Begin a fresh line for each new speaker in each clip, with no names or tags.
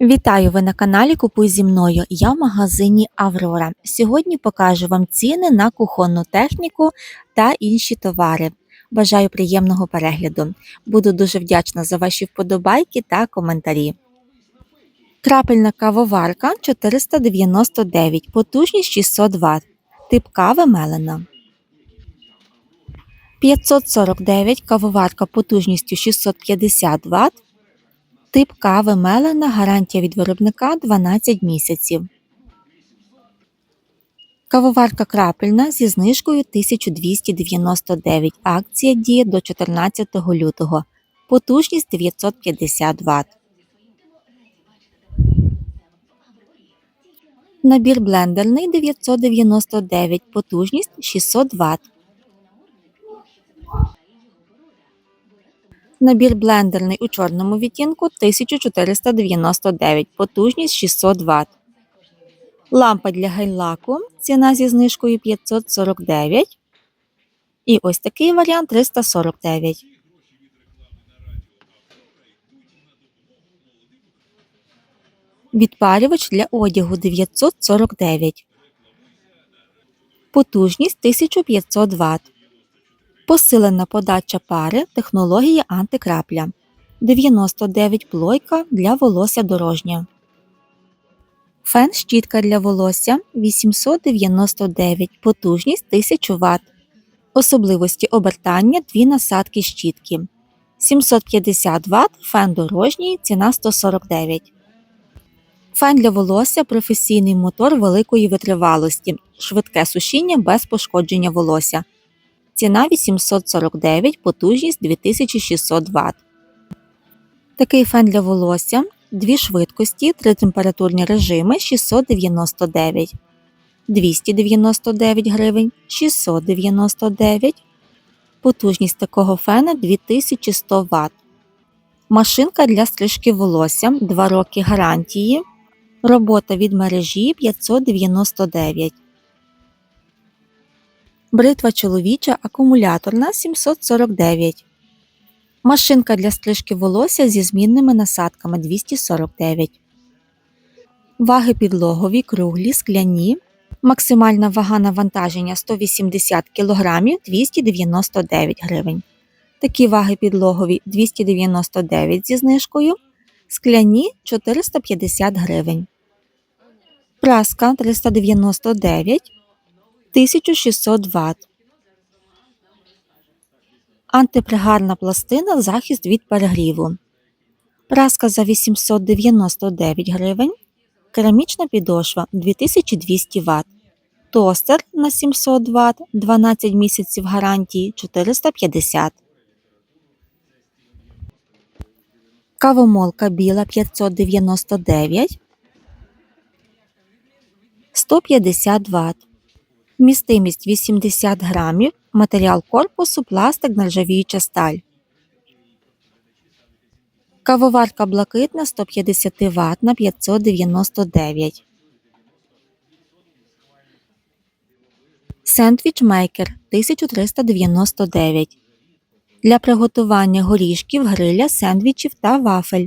Вітаю ви на каналі Купуй зі мною. Я в магазині Аврора. Сьогодні покажу вам ціни на кухонну техніку та інші товари. Бажаю приємного перегляду. Буду дуже вдячна за ваші вподобайки та коментарі. Крапельна кавоварка 499, потужність 600 Вт. Тип кави мелена. 549 кавоварка потужністю 650 Вт. Тип кави мелена, гарантія від виробника 12 місяців. Кавоварка крапельна зі знижкою 1299. Акція діє до 14 лютого. Потужність 950 Вт. Набір блендерний 999, потужність 600 Вт. Набір блендерний у чорному відтінку 1499, потужність 600 Вт. Лампа для гель-лаку, ціна зі знижкою 549. І ось такий варіант 349. Відпарювач для одягу 949. Потужність 1500 Вт. Посилена подача пари технологія антикрапля. 99 плойка для волосся дорожнє. Фен щітка для волосся 899, потужність 1000 Вт. Особливості обертання дві насадки щітки. 750 Вт, фен дорожній, ціна 149. Фен для волосся професійний мотор великої витривалості, швидке сушіння без пошкодження волосся. Ціна 849, потужність 2600 Вт. Такий фен для волосся, дві швидкості, три температурні режими 699, 299 гривень, 699. Потужність такого фена 2100 Вт. Машинка для стрижки волосся 2 роки гарантії. Робота від мережі 599. Бритва чоловіча акумуляторна 749. Машинка для стрижки волосся зі змінними насадками 249. Ваги підлогові, круглі, скляні. Максимальна вага навантаження 180 кг 299 гривень. Такі ваги підлогові 299 зі знижкою. Скляні 450 гривень. Праска 399 1600 Вт. Антипригарна пластина захист від перегріву. Праска за 899 гривень. Керамічна підошва 2200 Вт. Тостер на 700 Вт 12 місяців гарантії 450 Кавомолка біла 599 150 Вт. Вмістимість 80 грамів, матеріал корпусу, пластик, нержавіюча сталь. Кавоварка блакитна 150 Вт на 599. Сендвіч мейкер 1399. Для приготування горішків, гриля, сендвічів та вафель.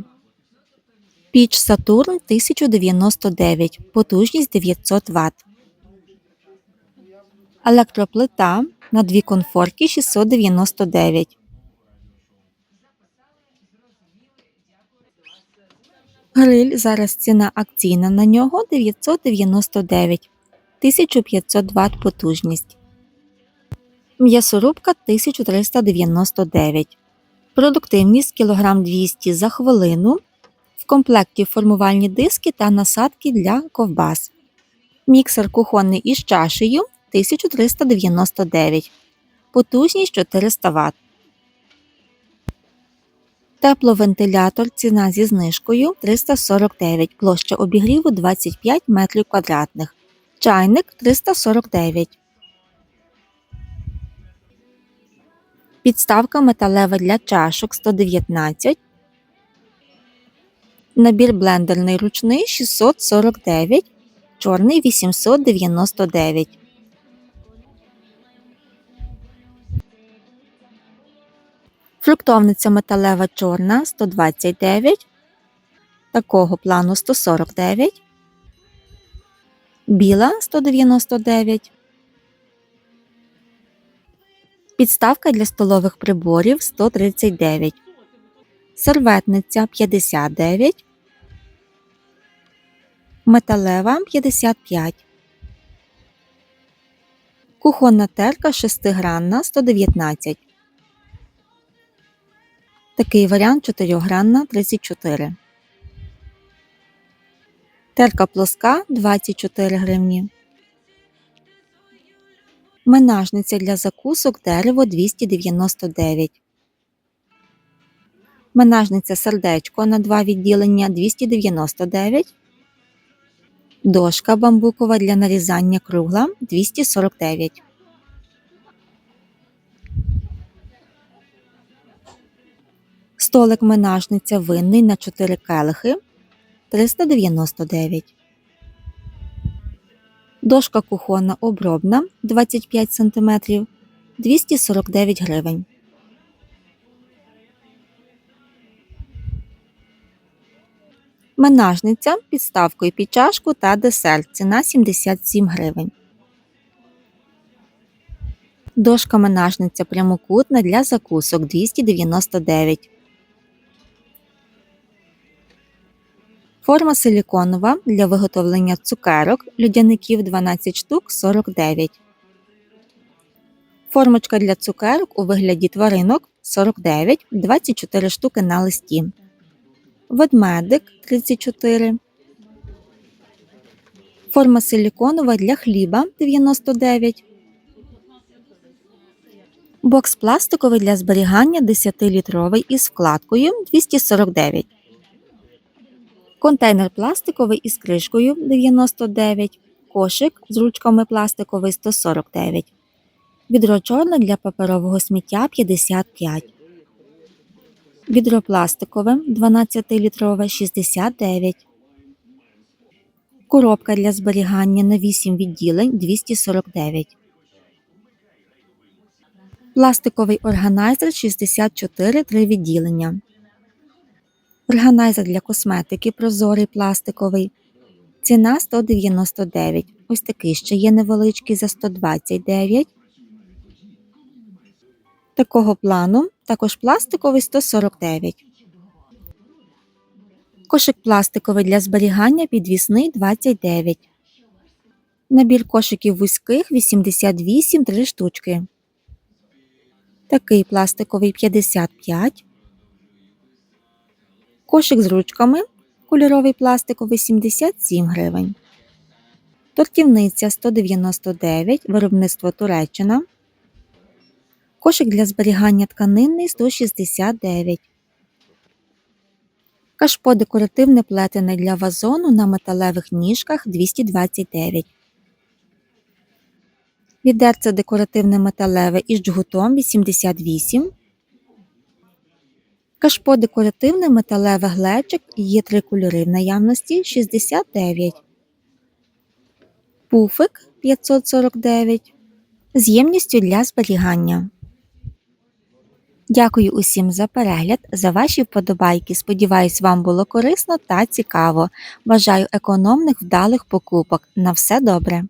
Піч Сатурн 1099. Потужність 900 Вт. Електроплита на дві конфорки 699. Гриль зараз ціна акційна на нього 999 1500 Вт потужність. М'ясорубка 1399. Продуктивність кілограм 200 за хвилину. В комплекті формувальні диски та насадки для ковбас. Міксер кухонний із чашею 1399, потужність 400 Вт. Тепловентилятор ціна зі знижкою 349, площа обігріву 25 метрів квадратних. Чайник 349. Підставка металева для чашок 119. Набір блендерний ручний 649, чорний 899. Фруктовниця металева чорна 129, Такого плану 149, біла 199, підставка для столових приборів 139, серветниця 59, металева 55. Кухонна терка шестигранна 119. Такий варіант чотирьохгранна 34. Терка плоска 24 гривні. Менажниця для закусок дерево 299. Менажниця сердечко на два відділення 299. Дошка бамбукова для нарізання кругла 249. Столик менажниця винний на 4 келихи 399. Дошка кухонна обробна 25 см 249 гривень. Менажниця підставкою під чашку та десерт. Ціна 77 гривень. Дошка менажниця прямокутна для закусок 299. Форма силіконова для виготовлення цукерок людяників 12 штук 49. Формочка для цукерок у вигляді тваринок 49 24 штуки на листі. Ведмедик 34. Форма силіконова для хліба 99. Бокс пластиковий для зберігання 10-літровий із вкладкою 249. Контейнер пластиковий із кришкою 99. Кошик з ручками пластиковий 149. Відро чорне для паперового сміття 55. Відро пластикове 12-літрове 69. Коробка для зберігання на 8 відділень 249. Пластиковий органайзер 64 3 відділення. Органайзер для косметики прозорий пластиковий. Ціна 199. Ось такий ще є невеличкий за 129. Такого плану також пластиковий 149. Кошик пластиковий для зберігання підвісний 29. Набір кошиків вузьких 88 3 штучки. Такий пластиковий 55. Кошик з ручками кольоровий пластиковий 77 гривень. Тортівниця 199 виробництво Туреччина. Кошик для зберігання тканинний 169. Кашпо декоративне плетене для вазону на металевих ніжках 229. Відерце декоративне металеве із джгутом 88. Кашпо декоративне металеве глечик є три кольори в наявності 69. Пуфик 549 з ємністю для зберігання. Дякую усім за перегляд, за ваші вподобайки. Сподіваюсь, вам було корисно та цікаво. Бажаю економних вдалих покупок. На все добре!